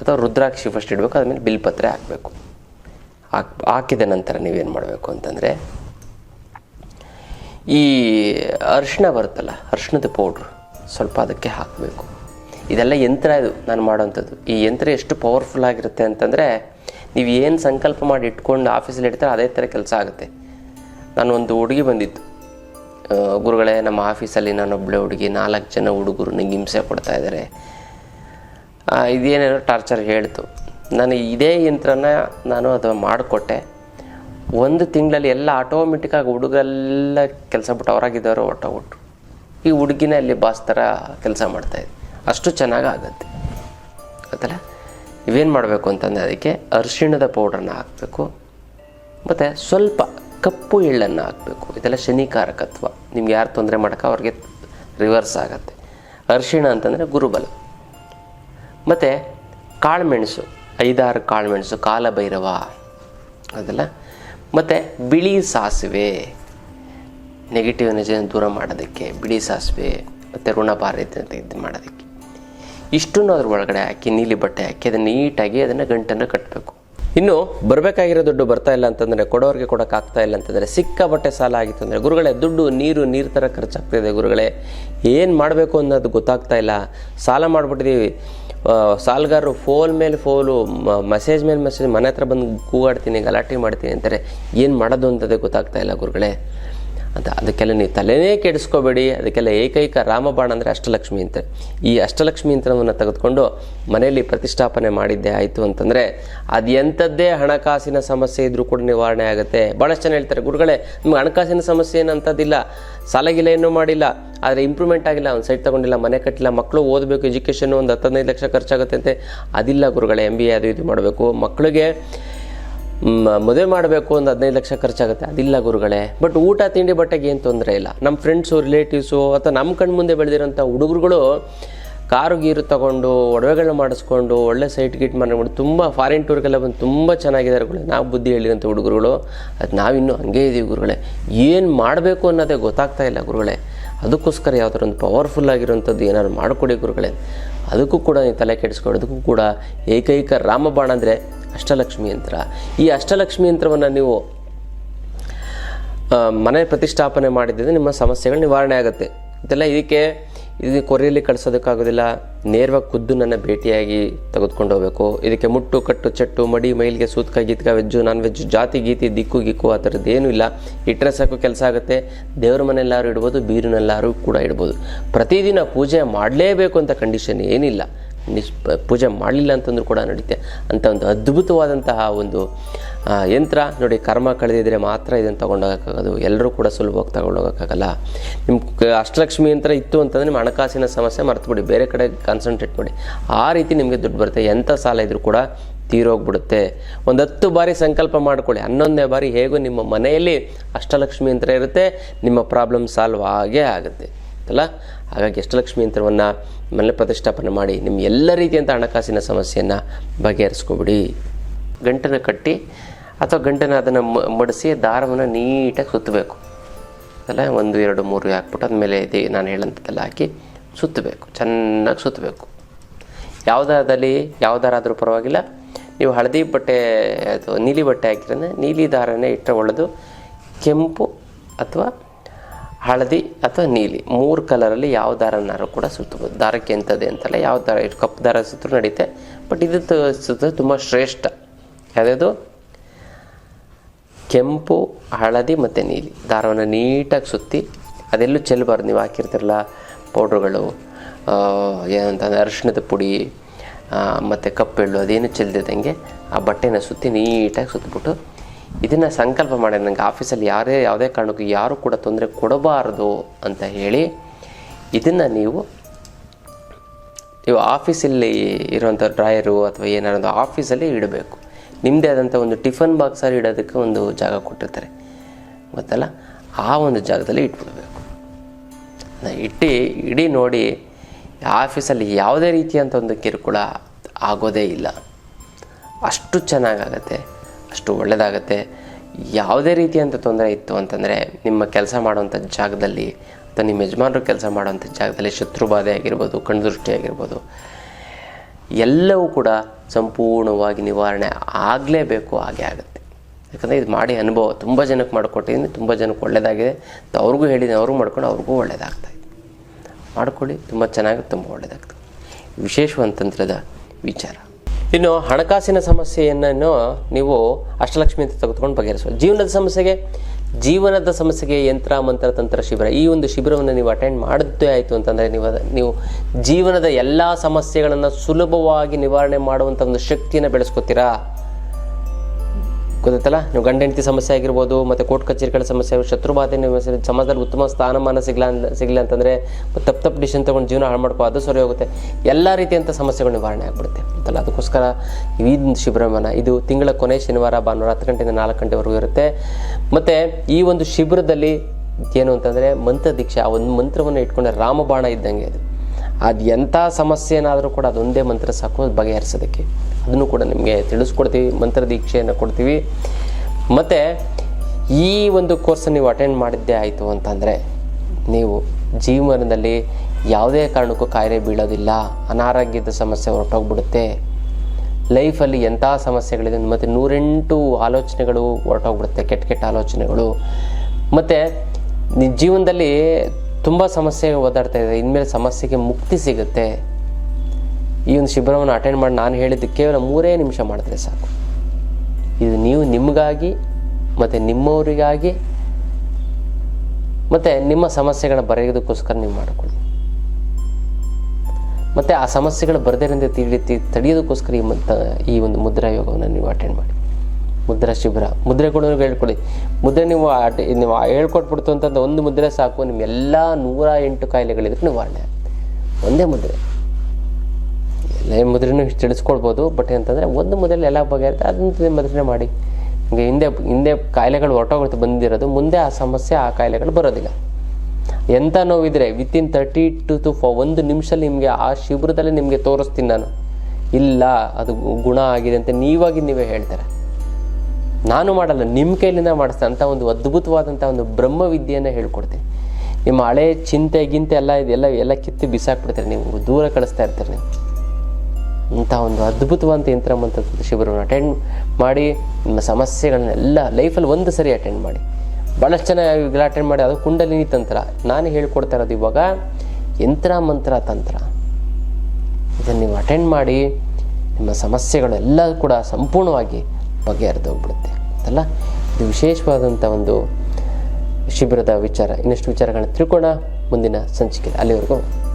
ಅಥವಾ ರುದ್ರಾಕ್ಷಿ ಫಸ್ಟ್ ಇಡಬೇಕು ಆದಮೇಲೆ ಬಿಲ್ಪತ್ರೆ ಹಾಕಬೇಕು. ಹಾಕ್, ಹಾಕಿದ ನಂತರ ನೀವೇನು ಮಾಡಬೇಕು ಅಂತಂದರೆ, ಈ ಅರಿಶಿಣ ಬರುತ್ತಲ್ಲ, ಅರಿಶಿಣದ ಪೌಡ್ರು ಸ್ವಲ್ಪ ಅದಕ್ಕೆ ಹಾಕಬೇಕು. ಇದೆಲ್ಲ ಯಂತ್ರ ಇದು, ನಾನು ಮಾಡೋವಂಥದ್ದು. ಈ ಯಂತ್ರ ಎಷ್ಟು ಪವರ್ಫುಲ್ ಆಗಿರುತ್ತೆ ಅಂತಂದರೆ ನೀವು ಏನು ಸಂಕಲ್ಪ ಮಾಡಿ ಇಟ್ಕೊಂಡು ಆಫೀಸಲ್ಲಿ ಇಡ್ತಾರೆ ಅದೇ ಥರ ಕೆಲಸ ಆಗುತ್ತೆ. ನಾನು ಒಂದು ಹುಡುಗಿ ಬಂದಿತ್ತು ಗುರುಗಳೇ, ನಮ್ಮ ಆಫೀಸಲ್ಲಿ ನಾನೊಬ್ಬಳೆ ಹುಡುಗಿ, ನಾಲ್ಕು ಜನ ಹುಡುಗರು ನಂಗೆ ಹಿಂಸೆ ಕೊಡ್ತಾ ಇದ್ದಾರೆ. ಇದೇನೇನೋ ಟಾರ್ಚರ್ ಹೇಳ್ತು. ನಾನು ಇದೇ ಯಂತ್ರನ ನಾನು ಅದು ಮಾಡಿಕೊಟ್ಟೆ. ಒಂದು ತಿಂಗಳಲ್ಲಿ ಎಲ್ಲ ಆಟೋಮೆಟಿಕ್ಕಾಗಿ ಹುಡುಗರೆಲ್ಲ ಕೆಲಸ ಬಿಟ್ಟು ಹೊರಗಿದ್ದವರು ಹೊಟ್ಟೋಗ್ಬಿಟ್ರು ಈ ಹುಡುಗಿನ ಅಲ್ಲಿ ಬಾಸ್ ಥರ ಕೆಲಸ ಮಾಡ್ತಾಯಿದ್ದೆ ಅಷ್ಟು ಚೆನ್ನಾಗಾಗತ್ತೆ ಗೊತ್ತಲ್ಲ? ಇವೇನು ಮಾಡಬೇಕು ಅಂತಂದರೆ ಅದಕ್ಕೆ ಅರಿಶಿಣದ ಪೌಡ್ರನ್ನ ಹಾಕಬೇಕು. ಮತ್ತು ಸ್ವಲ್ಪ ಕಪ್ಪು ಎಳ್ಳನ್ನು ಹಾಕಬೇಕು. ಇದೆಲ್ಲ ಶನಿಕಾರಕತ್ವ. ನಿಮ್ಗೆ ಯಾರು ತೊಂದರೆ ಮಾಡೋಕೆ ಅವ್ರಿಗೆ ರಿವರ್ಸ್ ಆಗುತ್ತೆ. ಅರಿಶಿಣ ಅಂತಂದರೆ ಗುರುಬಲ. ಮತ್ತು ಕಾಳುಮೆಣಸು. ಐದಾರು ಕಾಳುಮೆಣಸು, ಕಾಲಭೈರವ ಅದೆಲ್ಲ. ಮತ್ತು ಬಿಳಿ ಸಾಸಿವೆ. ನೆಗೆಟಿವ್ ಎನರ್ಜಿಯನ್ನು ದೂರ ಮಾಡೋದಕ್ಕೆ ಬಿಳಿ ಸಾಸಿವೆ, ಮತ್ತು ಋಣಭಾರತೆ ಇದು ಮಾಡೋದಕ್ಕೆ. ಇಷ್ಟನ್ನು ಅದ್ರ ಒಳಗಡೆ ಹಾಕಿ, ನೀಲಿ ಬಟ್ಟೆ ಹಾಕಿ, ಅದನ್ನು ನೀಟಾಗಿ ಅದನ್ನು ಗಂಟನ್ನು ಕಟ್ಟಬೇಕು ಇನ್ನು ಬರಬೇಕಾಗಿರೋ ದುಡ್ಡು ಬರ್ತಾ ಇಲ್ಲ ಅಂತಂದರೆ, ಕೊಡೋರಿಗೆ ಕೊಡೋಕ್ಕಾಗ್ತಾ ಇಲ್ಲ ಅಂತಂದರೆ ಸಿಕ್ಕಾಪಟ್ಟೆ ಸಾಲ ಆಗಿತ್ತು ಅಂದರೆ, ಗುರುಗಳೇ, ದುಡ್ಡು, ನೀರು ನೀರು ಥರ ಖರ್ಚಾಗ್ತಿದೆ ಗುರುಗಳೇ. ಏನು ಮಾಡಬೇಕು ಅನ್ನೋದು ಗೊತ್ತಾಗ್ತಾ ಇಲ್ಲ. ಸಾಲ ಮಾಡಿಬಿಟ್ಟಿದ್ದೀವಿ ಸಾಲಗಾರರು ಫೋನ್ ಮೇಲೆ ಫೋನು ಮೆಸೇಜ್ ಮೇಲೆ ಮೆಸೇಜ್, ಮನೆ ಹತ್ರ ಬಂದು ಕೂಗಾಡ್ತೀನಿ, ಗಲಾಟೆ ಮಾಡ್ತೀನಿ ಅಂತಾರೆ. ಏನು ಮಾಡೋದು ಅಂತದೇ ಗೊತ್ತಾಗ್ತಾ ಇಲ್ಲ ಗುರುಗಳೇ. ಅಂತ. ಅದಕ್ಕೆಲ್ಲ ನೀವು ತಲೆನೇ ಕೆಡಿಸ್ಕೋಬೇಡಿ. ಅದಕ್ಕೆಲ್ಲ ಏಕೈಕ ರಾಮಬಾಣ ಅಂದರೆ ಅಷ್ಟಲಕ್ಷ್ಮಿ ಅಂತ. ಈ ಅಷ್ಟಲಕ್ಷ್ಮಿ ಯಂತ್ರವನ್ನು ತೆಗೆದುಕೊಂಡು ಮನೆಯಲ್ಲಿ ಪ್ರತಿಷ್ಠಾಪನೆ ಮಾಡಿದ್ದೆ ಆಯಿತು ಅಂತಂದರೆ ಅದು ಎಂಥದ್ದೇ ಹಣಕಾಸಿನ ಸಮಸ್ಯೆ ಇದ್ದರೂ ಕೂಡ ನಿವಾರಣೆ ಆಗುತ್ತೆ. ಭಾಳಷ್ಟು ಜನ ಹೇಳ್ತಾರೆ, ಗುರುಗಳೇ, ನಿಮ್ಗೆ ಹಣಕಾಸಿನ ಸಮಸ್ಯೆ ಏನಂಥದ್ದಿಲ್ಲ ಸಾಲಗಿಲ್ಲ ಏನೂ ಮಾಡಿಲ್ಲ. ಆದರೆ ಇಂಪ್ರೂವ್ಮೆಂಟ್ ಆಗಿಲ್ಲ. ಒಂದು ಸೈಟ್ ತೊಗೊಂಡಿಲ್ಲ, ಮನೆ ಕಟ್ಟಿಲ್ಲ ಮಕ್ಕಳು ಓದಬೇಕು ಎಜುಕೇಷನ್ ಒಂದು ಹತ್ತು ಹದಿನೈದು ಲಕ್ಷ ಖರ್ಚಾಗುತ್ತೆ. ಅಂತೆ ಅದಿಲ್ಲ ಗುರುಗಳೇ ಎಂ ಬಿ ಎ ಅದು ಇದು ಮಾಡಬೇಕು. ಮಕ್ಕಳಿಗೆ ಮದುವೆ ಮಾಡಬೇಕು ಒಂದು ಹದಿನೈದು ಲಕ್ಷ ಖರ್ಚಾಗುತ್ತೆ. ಅದಿಲ್ಲ ಗುರುಗಳೇ. ಬಟ್ ಊಟ, ತಿಂಡಿ, ಬಟ್ಟೆಗೆ ಏನು ತೊಂದರೆ ಇಲ್ಲ. ನಮ್ಮ ಫ್ರೆಂಡ್ಸು ರಿಲೇಟಿವ್ಸು ಅಥವಾ ನಮ್ಮ ಕಣ್ಣು ಮುಂದೆ ಬೆಳೆದಿರೋಂಥ ಹುಡುಗರುಗಳು ಕಾರು ಗೀರು ತಗೊಂಡು ಒಡವೆಗಳನ್ನ ಮಾಡಿಸ್ಕೊಂಡು, ಒಳ್ಳೆ ಸೈಟ್ ಗಿಟ್ ಮಾಡಿಬಿಟ್ಟು ತುಂಬ ಫಾರಿನ್ ಟೂರ್ಗೆಲ್ಲ ಬಂದು ತುಂಬ ಚೆನ್ನಾಗಿದ್ದಾರೆ ಗುರುಗಳೇ. ನಾವು ಬುದ್ಧಿ ಹೇಳಿದಂಥ ಹುಡುಗರುಗಳು. ಅದು ನಾವಿನ್ನೂ ಹಂಗೆ ಇದ್ದೀವಿ ಗುರುಗಳೇ. ಏನು ಮಾಡಬೇಕು ಅನ್ನೋದೇ ಗೊತ್ತಾಗ್ತಾ ಇಲ್ಲ ಗುರುಗಳೇ. ಅದಕ್ಕೋಸ್ಕರ ಯಾವ್ದಾರ ಒಂದು ಪವರ್ಫುಲ್ ಆಗಿರುವಂಥದ್ದು ಏನಾದ್ರು ಮಾಡಿಕೊಡಿ ಗುರುಗಳೇ. ಅದಕ್ಕೂ ಕೂಡ ನೀವು ತಲೆ ಕೆಡಿಸ್ಕೊಳ್ಳೋದಕ್ಕೂ ಕೂಡ ಏಕೈಕ ರಾಮಬಾಣ ಅಂದರೆ ಅಷ್ಟಲಕ್ಷ್ಮಿ ಯಂತ್ರ. ಈ ಅಷ್ಟಲಕ್ಷ್ಮಿ ಯಂತ್ರವನ್ನು ನೀವು ಮನೆ ಪ್ರತಿಷ್ಠಾಪನೆ ಮಾಡಿದ್ದರೆ ನಿಮ್ಮ ಸಮಸ್ಯೆಗಳು ನಿವಾರಣೆ ಆಗುತ್ತೆ. ಇದೆಲ್ಲ ಇದಕ್ಕೆ ಇದು ಕೊರಿಯಲ್ಲಿ ಕಳಿಸೋದಕ್ಕಾಗೋದಿಲ್ಲ. ನೇರವಾಗಿ ಖುದ್ದು ನನ್ನ ಭೇಟಿಯಾಗಿ ತೆಗೆದುಕೊಂಡು ಹೋಗಬೇಕು. ಇದಕ್ಕೆ ಮುಟ್ಟು, ಕಟ್ಟು, ಚಟ್ಟು, ಮಡಿ, ಮೈಲಿಗೆ ಸೂತ್ಕ ಗೀತ್ಕ ವೆಜ್ಜು, ನಾನ್ ವೆಜ್ಜು, ಜಾತಿ, ಗೀತಿ, ದಿಕ್ಕು, ಗಿಕ್ಕು, ಆ ಥರದ್ದು ಏನೂ ಇಲ್ಲ. ಇಟ್ಟರೆ ಸಾಕು ಕೆಲಸ ಆಗುತ್ತೆ. ದೇವ್ರ ಮನೆಯಲ್ಲಾರು ಇಡ್ಬೋದು, ಬೀರಿನಲ್ಲಾರು ಕೂಡ ಇಡ್ಬೋದು. ಪ್ರತಿದಿನ ಪೂಜೆ ಮಾಡಲೇಬೇಕು ಅಂತ ಕಂಡೀಷನ್ ಏನಿಲ್ಲ. ನಿಶ್ ಪೂಜೆ ಮಾಡಲಿಲ್ಲ ಅಂತಂದ್ರೂ ಕೂಡ ನಡೀತೆ. ಅಂತ ಒಂದು ಅದ್ಭುತವಾದಂತಹ ಒಂದು ಯಂತ್ರ ನೋಡಿ, ಕರ್ಮ ಕಳೆದಿದ್ರೆ ಮಾತ್ರ ಇದನ್ನು ತೊಗೊಂಡೋಗೋಕ್ಕಾಗೋದು. ಎಲ್ಲರೂ ಕೂಡ ಸುಲಭವಾಗಿ ತಗೊಂಡೋಗೋಕ್ಕಾಗಲ್ಲ. ನಿಮ್ಮ ಅಷ್ಟಲಕ್ಷ್ಮಿ ಯಂತ್ರ ಇತ್ತು ಅಂತಂದರೆ ನಿಮ್ಮ ಹಣಕಾಸಿನ ಸಮಸ್ಯೆ ಮರ್ತುಬಿಡಿ. ಬೇರೆ ಕಡೆ ಕಾನ್ಸಂಟ್ರೇಟ್ ಮಾಡಿ. ಆ ರೀತಿ ನಿಮಗೆ ದುಡ್ಡು ಬರುತ್ತೆ. ಎಂಥ ಸಾಲ ಇದ್ದರೂ ಕೂಡ ತೀರೋಗ್ಬಿಡುತ್ತೆ. ಒಂದು ಹತ್ತು ಬಾರಿ ಸಂಕಲ್ಪ ಮಾಡಿಕೊಳ್ಳಿ. ಹನ್ನೊಂದನೇ ಬಾರಿ ಹೇಗೂ ನಿಮ್ಮ ಮನೆಯಲ್ಲಿ ಅಷ್ಟಲಕ್ಷ್ಮಿ ಯಂತ್ರ ಇರುತ್ತೆ. ನಿಮ್ಮ ಪ್ರಾಬ್ಲಮ್ ಸಾಲ್ವ್ ಆಗೇ ಆಗುತ್ತೆ. ಅಲ್ಲ ಹಾಗಾಗಿ ಅಷ್ಟಲಕ್ಷ್ಮಿ ಯಂತ್ರವನ್ನು ಮನೆ ಪ್ರತಿಷ್ಠಾಪನೆ ಮಾಡಿ ನಿಮ್ಮ ಎಲ್ಲ ರೀತಿಯಂಥ ಹಣಕಾಸಿನ ಸಮಸ್ಯೆಯನ್ನು ಬಗೆಹರಿಸ್ಕೊಬಿಡಿ. ಗಂಟನ್ನು ಕಟ್ಟಿ ಅಥವಾ ಗಂಟೆನ ಅದನ್ನು ಮಡಿಸಿ ದಾರವನ್ನು ನೀಟಾಗಿ ಸುತ್ತಬೇಕು. ಅಲ್ಲ, ಒಂದು, ಎರಡು, ಮೂರು ಹಾಕ್ಬಿಟ್ಟು ಅದ್ಮೇಲೆ ಇದೆ ನಾನು ಹೇಳಂಥದ್ದೆಲ್ಲ ಹಾಕಿ ಸುತ್ತಬೇಕು. ಚೆನ್ನಾಗಿ ಸುತ್ತಬೇಕು. ಯಾವುದಾದಲ್ಲಿ, ಯಾವುದಾರಾದರೂ ಪರವಾಗಿಲ್ಲ. ನೀವು ಹಳದಿ ಬಟ್ಟೆ ಅಥವಾ ನೀಲಿ ಬಟ್ಟೆ ಹಾಕಿದ್ರೆ ನೀಲಿ ದಾರನೇ ಇಟ್ಟರೆ ಒಳ್ಳೆಯದು ಕೆಂಪು ಅಥವಾ ಹಳದಿ ಅಥವಾ ನೀಲಿ. ಮೂರು ಕಲರಲ್ಲಿ ಯಾವ ದಾರನಾರು ಕೂಡ ಸುತ್ತಬೋದು. ದಾರಕ್ಕೆ ಎಂಥದ್ದೇ ಅಂತಲ್ಲ, ಯಾವ ದಾರ, ಕಪ್ಪು ದಾರ ಸುತ್ತರೂ ನಡೀತೆ. ಬಟ್ ಇದು ಸುತ್ತ ತುಂಬ ಶ್ರೇಷ್ಠ. ಯಾವುದ್ಯಾವುದು ಕೆಂಪು, ಹಳದಿ ಮತ್ತು ನೀಲಿ. ದಾರವನ್ನು ನೀಟಾಗಿ ಸುತ್ತಿ, ಅದೆಲ್ಲೂ ಚೆಲ್ಲಬಾರ್ದು ನೀವು ಹಾಕಿರ್ತಿರಲ್ಲ ಪೌಡ್ರುಗಳು ಏನಂತಂದರೆ ಅರಿಶಿಣದ ಪುಡಿ ಮತ್ತು ಕಪ್ಪೆಳ್ಳು ಅದೇನು ಚೆಲ್ದಿದ್ದಂಗೆ ಆ ಬಟ್ಟೆನ ಸುತ್ತಿ ನೀಟಾಗಿ ಸುತ್ತಿಬಿಟ್ಟು ಇದನ್ನು ಸಂಕಲ್ಪ ಮಾಡಿ. ನನಗೆ ಆಫೀಸಲ್ಲಿ ಯಾರೇ, ಯಾವುದೇ ಕಾರಣಕ್ಕೂ ಯಾರು ಕೂಡ ತೊಂದರೆ ಕೊಡಬಾರದು ಅಂತ ಹೇಳಿ ಇದನ್ನು ನೀವು ನೀವು ಆಫೀಸಲ್ಲಿ ಇರುವಂಥ ಡ್ರಾಯರು ಅಥವಾ ಏನಾರು ಆಫೀಸಲ್ಲಿ ಇಡಬೇಕು. ನಿಮ್ಮದೇ ಆದಂಥ ಒಂದು ಟಿಫನ್ ಬಾಕ್ಸಲ್ಲಿ ಇಡೋದಕ್ಕೆ ಒಂದು ಜಾಗ ಕೊಟ್ಟಿರ್ತಾರೆ. ಗೊತ್ತಲ್ಲ? ಆ ಒಂದು ಜಾಗದಲ್ಲಿ ಇಟ್ಬಿಡ್ಬೇಕು. ಇಟ್ಟು, ಇಡೀ ನೋಡಿ, ಆಫೀಸಲ್ಲಿ ಯಾವುದೇ ರೀತಿಯಂಥ ಒಂದು ಕಿರುಕುಳ ಆಗೋದೇ ಇಲ್ಲ. ಅಷ್ಟು ಚೆನ್ನಾಗಾಗತ್ತೆ, ಅಷ್ಟು ಒಳ್ಳೆಯದಾಗತ್ತೆ ಯಾವುದೇ ರೀತಿಯಂಥ ತೊಂದರೆ ಇತ್ತು ಅಂತಂದರೆ ನಿಮ್ಮ ಕೆಲಸ ಮಾಡುವಂಥ ಜಾಗದಲ್ಲಿ, ಅಥವಾ ನಿಮ್ಮ ಯಜಮಾನರು ಕೆಲಸ ಮಾಡುವಂಥ ಜಾಗದಲ್ಲಿ ಶತ್ರು ಬಾಧೆ ಆಗಿರ್ಬೋದು, ಕಣ್ದೃಷ್ಟಿ ಆಗಿರ್ಬೋದು ಎಲ್ಲವೂ ಕೂಡ ಸಂಪೂರ್ಣವಾಗಿ ನಿವಾರಣೆ ಆಗಲೇಬೇಕು, ಹಾಗೆ ಆಗುತ್ತೆ. ಯಾಕಂದರೆ ಇದು ಮಾಡಿ ಅನುಭವ, ತುಂಬ ಜನಕ್ಕೆ ಮಾಡಿಕೊಟ್ಟಿದ್ದೀನಿ, ತುಂಬ ಜನಕ್ಕೆ ಒಳ್ಳೆಯದಾಗಿದೆ ಅವ್ರಿಗೂ ಹೇಳಿದ್ದೀನಿ, ಅವ್ರಿಗೂ ಮಾಡ್ಕೊಂಡು ಅವ್ರಿಗೂ ಒಳ್ಳೆಯದಾಗ್ತಾಯಿದೆ ಮಾಡ್ಕೊಳ್ಳಿ, ತುಂಬ ಚೆನ್ನಾಗಿ, ತುಂಬ ಒಳ್ಳೆಯದಾಗ್ತದೆ ವಿಶೇಷವಂತಂತ್ರದ ವಿಚಾರ. ಇನ್ನು ಹಣಕಾಸಿನ ಸಮಸ್ಯೆಯನ್ನು ನೀವು ಅಷ್ಟಲಕ್ಷ್ಮಿ ಅಂತ ತೆಗೆದುಕೊಂಡು ಬಗೆಹರಿಸುವ ಜೀವನದ ಸಮಸ್ಯೆಗೆ ಜೀವನದ ಸಮಸ್ಯೆಗೆ ಯಂತ್ರ, ಮಂತ್ರ, ತಂತ್ರ, ಶಿಬಿರ, ಈ ಒಂದು ಶಿಬಿರವನ್ನು ನೀವು ಅಟೆಂಡ್ ಮಾಡಿದ್ದೇ ಆಯಿತು ಅಂತಂದರೆ ನೀವು ನೀವು ಜೀವನದ ಎಲ್ಲ ಸಮಸ್ಯೆಗಳನ್ನು ಸುಲಭವಾಗಿ ನಿವಾರಣೆ ಮಾಡುವಂಥ ಒಂದು ಶಕ್ತಿಯನ್ನು ಬೆಳೆಸ್ಕೊತೀರಾ? ಗೊತ್ತಾಯ್ತಲ್ಲ? ನೀವು ಗಂಡ ಸಮಸ್ಯೆ ಆಗಿರ್ಬೋದು, ಮತ್ತು ಕೋರ್ಟ್ ಕಚೇರಿಗಳ ಸಮಸ್ಯೆ ಶತ್ರು ಬಾಧೆ ನೀವು ಸಮಾಜದಲ್ಲಿ ಉತ್ತಮ ಸ್ಥಾನಮಾನ ಸಿಗಲ ಸಿಗಲಿಲ್ಲ ಸಿಗಲ್ಲ ಅಂತಂದರೆ ತಪ್ಪು ತಪ್ಪು ಡಿಸಿಷನ್ ತೊಗೊಂಡು ಜೀವನ ಹಾಳು ಮಾಡ್ಕೋ ಅದು ಸರಿ ಹೋಗುತ್ತೆ. ಎಲ್ಲ ರೀತಿಯಂಥ ಸಮಸ್ಯೆಗಳು ನಿವಾರಣೆ ಆಗಿಬಿಡುತ್ತೆ. ಅಂತಲ್ಲ ಅದಕ್ಕೋಸ್ಕರ ಈ ಶಿಬಿರವನ್ನು ಇದು ತಿಂಗಳ ಕೊನೆ ಶನಿವಾರ, ಭಾನುವಾರ ಹತ್ತು ಗಂಟೆಯಿಂದ ನಾಲ್ಕು ಗಂಟೆವರೆಗೂ ಇರುತ್ತೆ. ಮತ್ತು ಈ ಒಂದು ಶಿಬಿರದಲ್ಲಿ ಏನು ಅಂತಂದರೆ ಮಂತ್ರ ದೀಕ್ಷೆ, ಆ ಒಂದು ಮಂತ್ರವನ್ನು ಇಟ್ಕೊಂಡ್ರೆ ರಾಮಬಾಣ ಇದ್ದಂಗೆ ಅದು. ಅದು ಎಂಥ ಸಮಸ್ಯೆ ಏನಾದರೂ ಕೂಡ ಅದೊಂದೇ ಮಂತ್ರ ಸಾಕು ಬಗೆಹರಿಸೋದಕ್ಕೆ. ಅದನ್ನು ಕೂಡ ನಿಮಗೆ ತಿಳಿಸ್ಕೊಡ್ತೀವಿ ಮಂತ್ರ ದೀಕ್ಷೆಯನ್ನು ಕೊಡ್ತೀವಿ. ಮತ್ತು ಈ ಒಂದು ಕೋರ್ಸನ್ನು ನೀವು ಅಟೆಂಡ್ ಮಾಡಿದ್ದೇ ಆಯಿತು ಅಂತಂದರೆ ನೀವು ಜೀವನದಲ್ಲಿ ಯಾವುದೇ ಕಾರಣಕ್ಕೂ ಕಾಯಿಲೆ ಬೀಳೋದಿಲ್ಲ, ಅನಾರೋಗ್ಯದ ಸಮಸ್ಯೆ ಹೊರಟೋಗ್ಬಿಡುತ್ತೆ ಲೈಫಲ್ಲಿ ಎಂಥ ಸಮಸ್ಯೆಗಳಿದೆ ಮತ್ತು ನೂರೆಂಟು ಆಲೋಚನೆಗಳು ಹೊರಟೋಗ್ಬಿಡುತ್ತೆ, ಕೆಟ್ಟ ಕೆಟ್ಟ ಆಲೋಚನೆಗಳು. ಮತ್ತು ಜೀವನದಲ್ಲಿ ತುಂಬ ಸಮಸ್ಯೆ ಓದಾಡ್ತಾ ಇದೆ ಇನ್ಮೇಲೆ ಸಮಸ್ಯೆಗೆ ಮುಕ್ತಿ ಸಿಗುತ್ತೆ. ಈ ಒಂದು ಶಿಬಿರವನ್ನು ಅಟೆಂಡ್ ಮಾಡಿ ನಾನು ಹೇಳಿದ್ದು ಕೇವಲ ಮೂರೇ ನಿಮಿಷ ಮಾಡಿದ್ರೆ ಸಾಕು. ಇದು ನೀವು ನಿಮಗಾಗಿ, ಮತ್ತು ನಿಮ್ಮವರಿಗಾಗಿ, ಮತ್ತು ನಿಮ್ಮ ಸಮಸ್ಯೆಗಳ ಬರೆಯೋದಕ್ಕೋಸ್ಕರ ನೀವು ಮಾಡಿಕೊಳ್ಳಿ. ಮತ್ತು ಆ ಸಮಸ್ಯೆಗಳು ಬರದೇರಿಂದ ತಿಳಿ ತಿ- ತಡೆಯೋದಕ್ಕೋಸ್ಕರ ಈ ಮಂತ ಈ ಒಂದು ಮುದ್ರಾ ಯೋಗವನ್ನು ನೀವು ಅಟೆಂಡ್ ಮಾಡಿ. ಮುದ್ರಾ ಶಿಬಿರ, ಮುದ್ರೆ ಕೂಡ ಹೇಳ್ಕೊಳ್ಳಿ. ಮುದ್ರೆ ನೀವು ಅಟ್ ನೀವು ಹೇಳ್ಕೊಟ್ಬಿಡ್ತು ಅಂತಂದ್ರೆ ಒಂದು ಮುದ್ರೆ ಸಾಕು. ನಿಮ್ಮ ಎಲ್ಲ ನೂರ ಎಂಟು ಕಾಯಿಲೆಗಳಿದ್ರೆ ನಿವಾರಣೆ ಒಂದೇ ಮುದ್ರೆ. ಮುದ್ರೆನೂ ತಿಳಿಸ್ಕೊಳ್ಬೋದು ಬಟ್ ಅಂತಂದರೆ ಒಂದು ಮುದ್ರೆ ಎಲ್ಲ ಬಗೆಯಿರುತ್ತೆ ಅದನ್ನ ಮುದ್ರೆ ಮಾಡಿ. ನಿಮಗೆ ಹಿಂದೆ ಹಿಂದೆ ಕಾಯಿಲೆಗಳು ಹೊರಟೋಗುತ್ತೆ, ಬಂದಿರೋದು, ಮುಂದೆ ಆ ಸಮಸ್ಯೆ, ಆ ಕಾಯಿಲೆಗಳು ಬರೋದಿಲ್ಲ. ಎಂಥ ನೋವಿದ್ರೆ within thirty two to four ಒಂದು ನಿಮಿಷದಲ್ಲಿ ನಿಮಗೆ ಆ ಶಿಬಿರದಲ್ಲಿ ನಿಮಗೆ ತೋರಿಸ್ತೀನಿ ನಾನು. ಇಲ್ಲ, ಅದು ಗುಣ ಆಗಿದೆ ಅಂತ ನೀವಾಗಿ ನೀವೇ ಹೇಳ್ತಾರೆ. ನಾನು ಮಾಡಲ್ಲ ನಿಮ್ಮ ಕೈಲಿಂದ ಮಾಡಿಸ್ತೇನೆ, ಅಂತ ಒಂದು ಅದ್ಭುತವಾದಂಥ ಒಂದು ಬ್ರಹ್ಮವಿದ್ಯೆಯನ್ನು ಹೇಳ್ಕೊಡ್ತೀನಿ. ನಿಮ್ಮ ಹಳೆ ಚಿಂತೆ, ಗಿಂತೆ ಎಲ್ಲ ಇದೆಲ್ಲ ಎಲ್ಲ ಕಿತ್ತು ಬಿಸಾಕ್ಬಿಡ್ತೀರಿ ನೀವು, ದೂರ ಕಳಿಸ್ತಾ ಇರ್ತೀರಿ ನೀವು. ಇಂಥ ಒಂದು ಅದ್ಭುತವಂತ ಯಂತ್ರ ಮಂತ್ರ ಶಿಬಿರವನ್ನು ಅಟೆಂಡ್ ಮಾಡಿ, ನಿಮ್ಮ ಸಮಸ್ಯೆಗಳನ್ನೆಲ್ಲ ಲೈಫಲ್ಲಿ ಒಂದು ಸರಿ ಅಟೆಂಡ್ ಮಾಡಿ. ಭಾಳಷ್ಟು ಇವೆಲ್ಲ ಅಟೆಂಡ್ ಮಾಡಿ, ಅದು ಕುಂಡಲಿನಿ ತಂತ್ರ. ನಾನು ಹೇಳ್ಕೊಡ್ತಾ ಇರೋದು ಇವಾಗ, ಯಂತ್ರ, ಮಂತ್ರ, ತಂತ್ರ. ಇದನ್ನು ನೀವು ಅಟೆಂಡ್ ಮಾಡಿ, ನಿಮ್ಮ ಸಮಸ್ಯೆಗಳೆಲ್ಲ ಕೂಡ ಸಂಪೂರ್ಣವಾಗಿ ಬಗೆಹರಿದು ಹೋಗ್ಬಿಡುತ್ತೆ. ಅಂತಲ್ಲ ಇದು ವಿಶೇಷವಾದಂಥ ಒಂದು ಶಿಬಿರದ ವಿಚಾರ. ಇನ್ನಷ್ಟು ವಿಚಾರಗಳನ್ನ ತಿಳ್ಕೊಳ್ಳೋಣ. ಮುಂದಿನ ಸಂಚಿಕೆ ಅಲ್ಲಿವರೆಗೂ